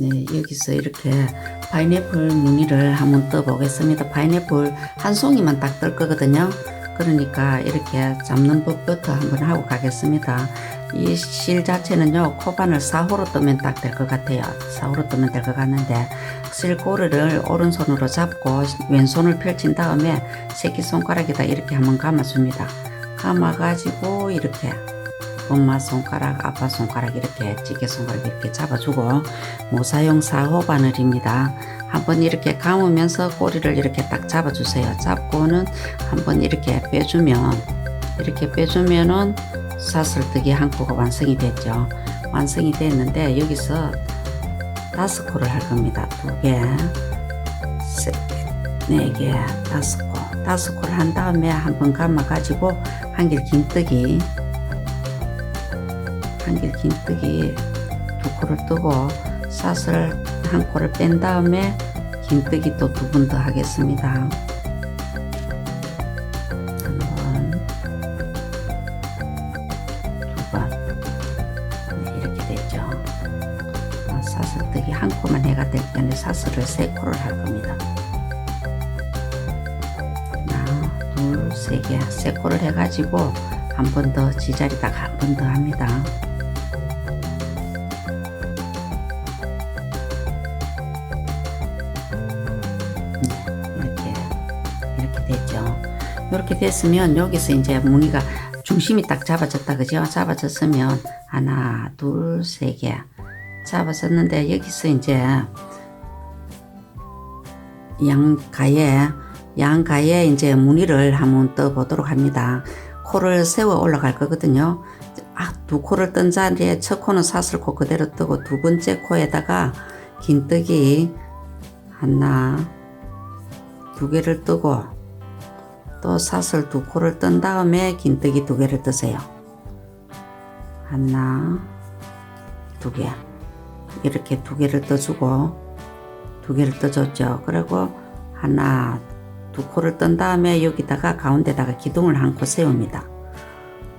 네, 여기서 이렇게 파인애플 무늬를 한번 떠 보겠습니다. 파인애플 한 송이만 딱 뜰 거거든요. 그러니까 이렇게 잡는 법부터 한번 하고 가겠습니다. 이 실 자체는요, 코바늘 4호로 뜨면 딱 될 것 같아요. 4호로 뜨면 될 것 같는데, 실고리를 오른손으로 잡고 왼손을 펼친 다음에 새끼손가락에다 이렇게 한번 감아줍니다. 감아가지고 이렇게 엄마 손가락, 아빠 손가락 이렇게 찌개 손가락 이렇게 잡아주고 모사용 4호 바늘입니다. 한번 이렇게 감으면서 꼬리를 이렇게 딱 잡아주세요. 잡고는 한번 이렇게 빼주면 이렇게 빼주면은 사슬뜨기 한 코가 완성이 됐죠. 완성이 됐는데 여기서 다섯 코를 할 겁니다. 두 개, 세, 네 개, 다섯 코. 다섯 코를 한 다음에 한번 감아가지고 한길 긴뜨기 한길 긴 뜨기 두 코를 뜨고 사슬 한 코를 뺀 다음에 긴 뜨기 또 두 번 더 하겠습니다. 두 번. 네, 이렇게. 어, 사슬뜨기 한 코만 해가 될 때는 사슬을 세 코를 할 겁니다. 하나, 둘, 세 개, 세 코를 해가지고 한 번 더 지자리다가 한번 더 합니다. 이렇게 됐으면 여기서 이제 무늬가 중심이 딱 잡아졌다 그죠? 잡아졌으면 하나, 둘, 세 개 잡아졌는데 여기서 이제 양가에 양가에 이제 무늬를 한번 떠 보도록 합니다. 코를 세워 올라갈 거거든요. 아, 두 코를 뜬 자리에 첫 코는 사슬코 그대로 뜨고 두 번째 코에다가 긴뜨기 하나, 두 개를 뜨고 또 사슬 두 코를 뜬 다음에 긴뜨기 두 개를 뜨세요. 하나, 두 개. 이렇게 두 개를 떠주고 두 개를 떠줬죠. 그리고 하나, 두 코를 뜬 다음에 여기다가 가운데다가 기둥을 한 코 세웁니다.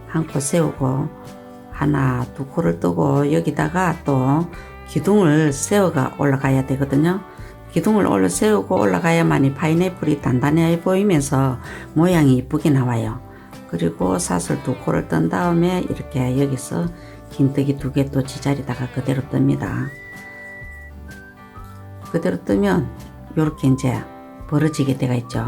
한 코 세우고 하나, 두 코를 뜨고 여기다가 또 기둥을 세워가 올라가야 되거든요. 기둥을 올려 세우고 올라가야만이 파인애플이 단단해 보이면서 모양이 이쁘게 나와요. 그리고 사슬 두 코를 뜬 다음에 이렇게 여기서 긴뜨기 두 개 또 지자리다가 그대로 뜹니다. 그대로 뜨면 이렇게 이제 벌어지게 되어 있죠.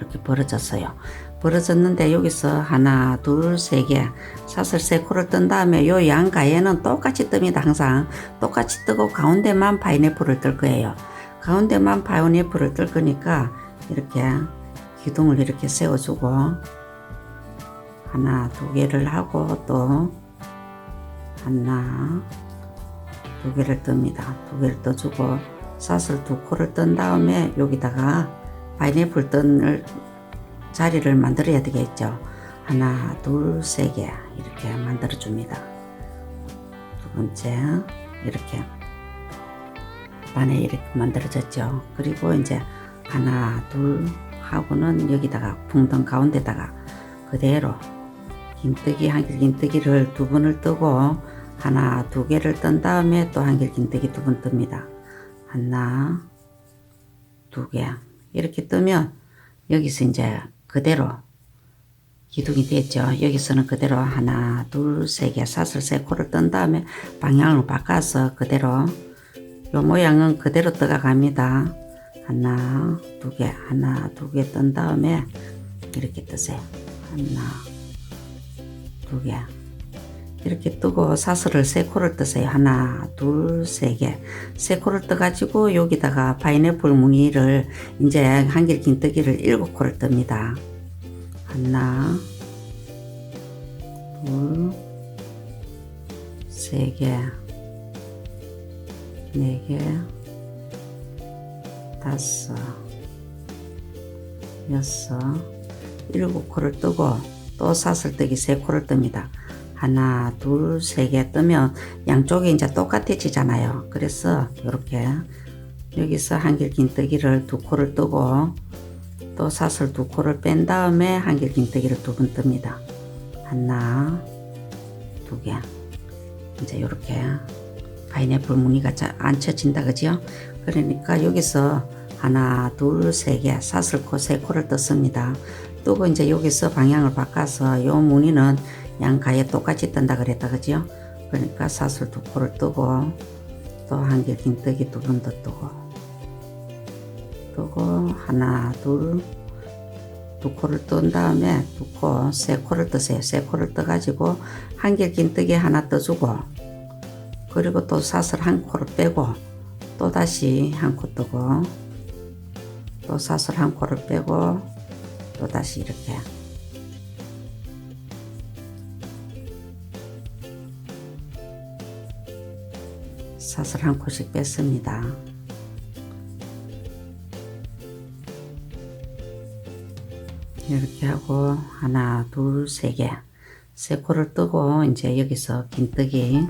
이렇게 벌어졌어요. 벌어졌는데 여기서 하나, 둘, 세 개, 사슬 세 코를 뜬 다음에 요 양가에는 똑같이 뜹니다. 항상 똑같이 뜨고 가운데만 파인애플을 뜰 거예요. 가운데만 파인애플을 뜰 거니까 이렇게 기둥을 이렇게 세워주고 하나, 두 개를 하고 또 하나, 두 개를 뜹니다. 두 개를 떠주고 사슬 두 코를 뜬 다음에 여기다가 파인애플 뜬 자리를 만들어야 되겠죠. 하나, 둘, 세 개 이렇게 만들어 줍니다. 두 번째 이렇게 반에 이렇게 만들어졌죠. 그리고 이제 하나, 둘 하고는 여기다가 풍덩 가운데다가 그대로 긴뜨기 한길 긴뜨기를 두 번을 뜨고 하나, 두 개를 뜬 다음에 또 한길 긴뜨기 두 번 뜹니다. 하나, 두 개. 이렇게 뜨면 여기서 이제 그대로 기둥이 됐죠. 여기서는 그대로 하나, 둘, 세 개, 사슬 세 코를 뜬 다음에 방향을 바꿔서 그대로 요 모양은 그대로 떠가 갑니다. 하나, 두 개, 하나, 두 개 뜬 다음에 이렇게 뜨세요. 하나, 두 개. 이렇게 뜨고 사슬을 세 코를 뜨세요. 하나, 둘, 세 개. 세 코를 떠가지고 여기다가 파인애플 무늬를 이제 한길 긴뜨기를 일곱 코를 뜹니다. 하나, 둘, 세 개, 네 개, 다섯, 여섯, 일곱 코를 뜨고 또 사슬뜨기 세 코를 뜹니다. 하나, 둘, 세 개 뜨면 양쪽이 이제 똑같아지잖아요. 그래서 이렇게 여기서 한길 긴 뜨기를 두 코를 뜨고 또 사슬 두 코를 뺀 다음에 한길 긴 뜨기를 두 번 뜹니다. 하나, 두 개. 이제 이렇게 파인애플 무늬가 잘 안 쳐진다 그죠? 그러니까 여기서 하나 둘세개 사슬코 세 코를 떴습니다. 뜨고 이제 여기서 방향을 바꿔서 요 무늬는 양가에 똑같이 뜬다 그랬다 그죠? 그러니까 사슬 두 코를 뜨고 또 한 개 긴뜨기 두 번 더 뜨고 뜨고 하나 둘 두 코를 뜬 다음에 두 코, 세 코를 뜨세요. 세 코를 떠가지고 한길 긴뜨기 하나 떠주고 그리고 또 사슬 한 코를 빼고 또 다시 한 코 뜨고 또 사슬 한 코를 빼고 또 다시 이렇게. 사슬 한 코씩 뺐습니다. 이렇게 하고 하나 둘 세 개 세 코를 뜨고 이제 여기서 긴뜨기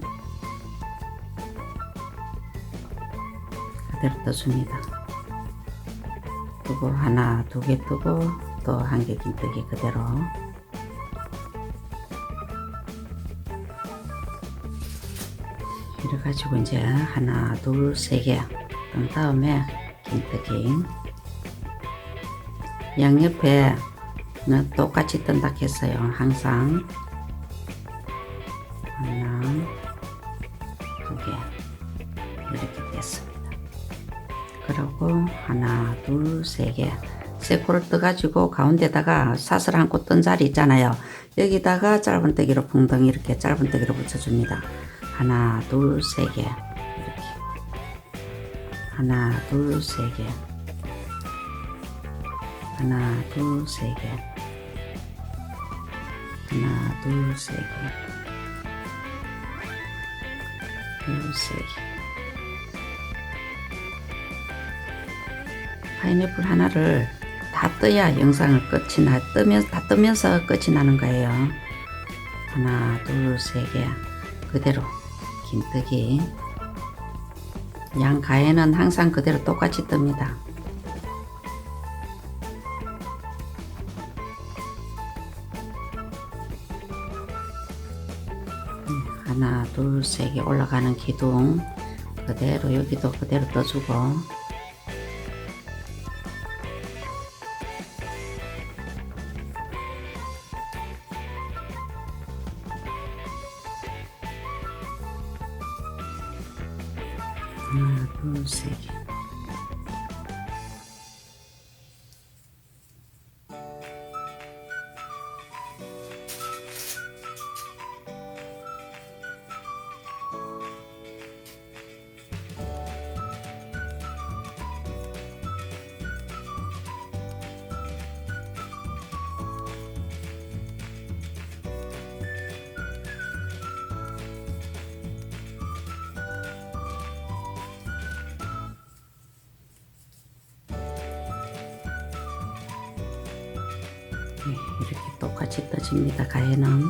그대로 떠줍니다. 뜨고 하나 두 개 뜨고 또 한 개 긴뜨기 그대로 이래 가지고 이제 하나 둘 세개뜬 다음에 긴뜨기 양옆에 는 똑같이 뜬다 했어요. 항상 하나, 두개 이렇게 뺐습니다. 그리고 하나, 둘, 세 개. 세 코를 떠가지고 가운데다가 사슬 한코뜬 자리 있잖아요. 여기다가 짧은뜨기로 풍덩 이렇게 짧은뜨기로 붙여줍니다. 하나, 둘, 세 개. 이렇게. 하나, 둘, 세 개. 하나, 둘, 세 개. 하나, 둘, 세 개. 둘, 세 개. 파인애플 하나를 다 떠야 영상을 끝이 나, 뜨면, 다 뜨면서 끝이 나는 거예요. 하나, 둘, 세 개. 그대로 긴뜨기. 양 가에는 항상 그대로 똑같이 뜹니다. 하나 둘 세 개 올라가는 기둥 그대로 여기도 그대로 떠주고 하나 네, 이렇게 똑같이 떠집니다. 가에는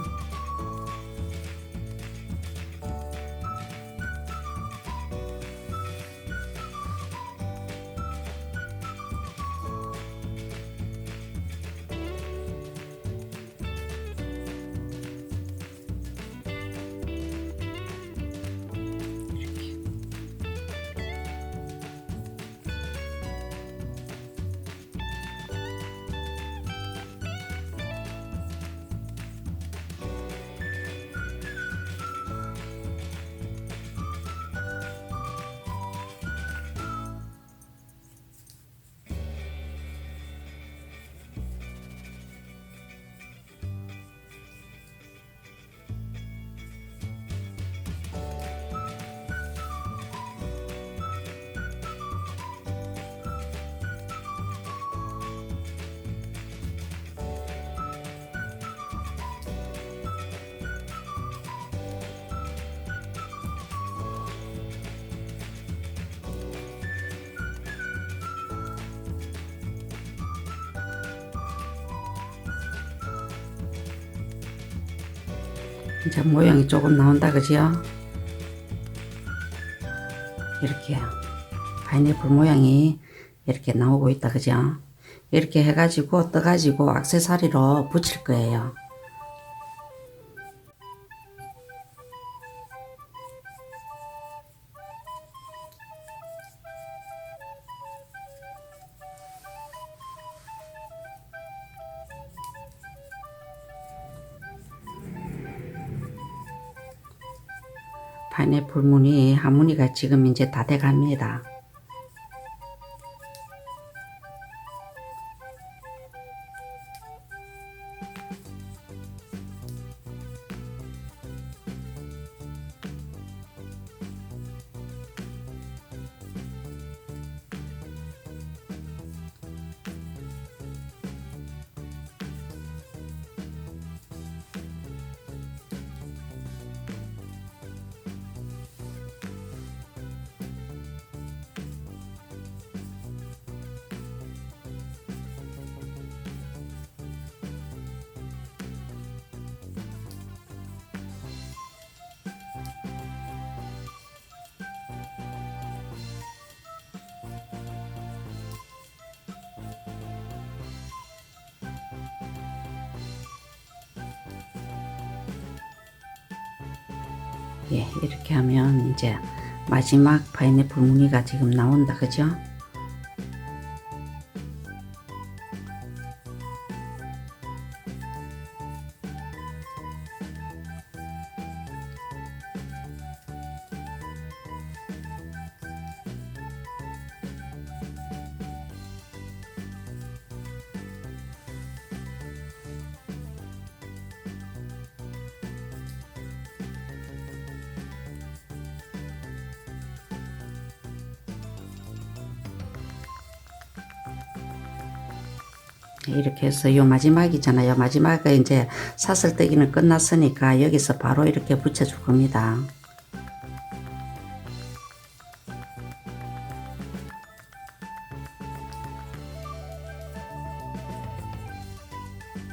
이제 모양이 조금 나온다 그죠? 이렇게 파인애플 모양이 이렇게 나오고 있다 그죠? 이렇게 해가지고 떠가지고 악세사리로 붙일 거예요. 한 무늬가 지금 이제 다 돼갑니다. 예, 이렇게 하면 이제 마지막 파인애플 무늬가 지금 나온다. 그죠? 이렇게 해서 요 마지막이잖아요. 마지막에 이제 사슬뜨기는 끝났으니까 여기서 바로 이렇게 붙여줄 겁니다.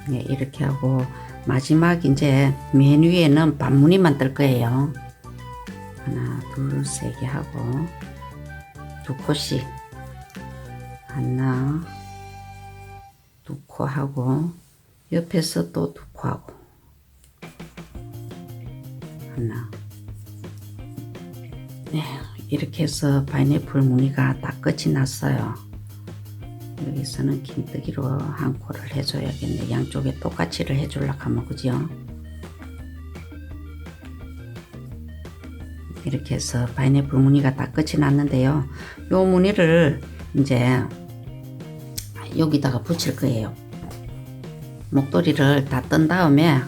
네, 이렇게 하고 마지막 이제 맨 위에는 반무늬만 뜰 거예요. 하나, 둘, 세 개 하고 두 코씩 하나, 두코 하고 옆에서 또두코 하고. 하나. 네 이렇게 해서 파인애플 무늬가 다 끝이 났어요. 여기서는 긴뜨기로 한 코를 해줘야겠네. 양쪽에 똑같이를 해주려고 하면 그죠? 이렇게 해서 파인애플 무늬가 다 끝이 났는데요. 요 무늬를 이제 여기다가 붙일 거예요. 목도리를 다 뜬 다음에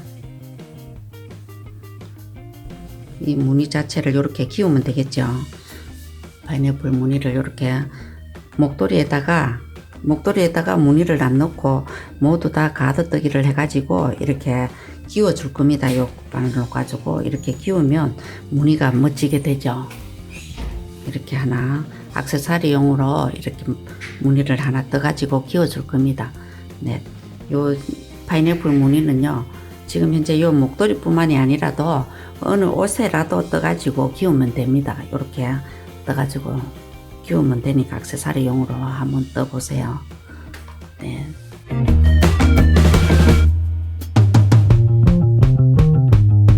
이 무늬 자체를 이렇게 기우면 되겠죠. 파인애플 무늬를 이렇게 목도리에다가 목도리에다가 무늬를 안 넣고 모두 다 가득뜨기를 해가지고 이렇게 끼워 줄 겁니다. 요 바늘로 가지고 이렇게 끼우면 무늬가 멋지게 되죠. 이렇게 하나 악세사리용으로 이렇게 무늬를 하나 떠가지고 끼워줄 겁니다. 네, 요 파인애플 무늬는요. 지금 현재 요 목도리뿐만이 아니라도 어느 옷에라도 떠가지고 끼우면 됩니다. 이렇게 떠가지고 끼우면 되니까 악세사리용으로 한번 떠보세요. 네.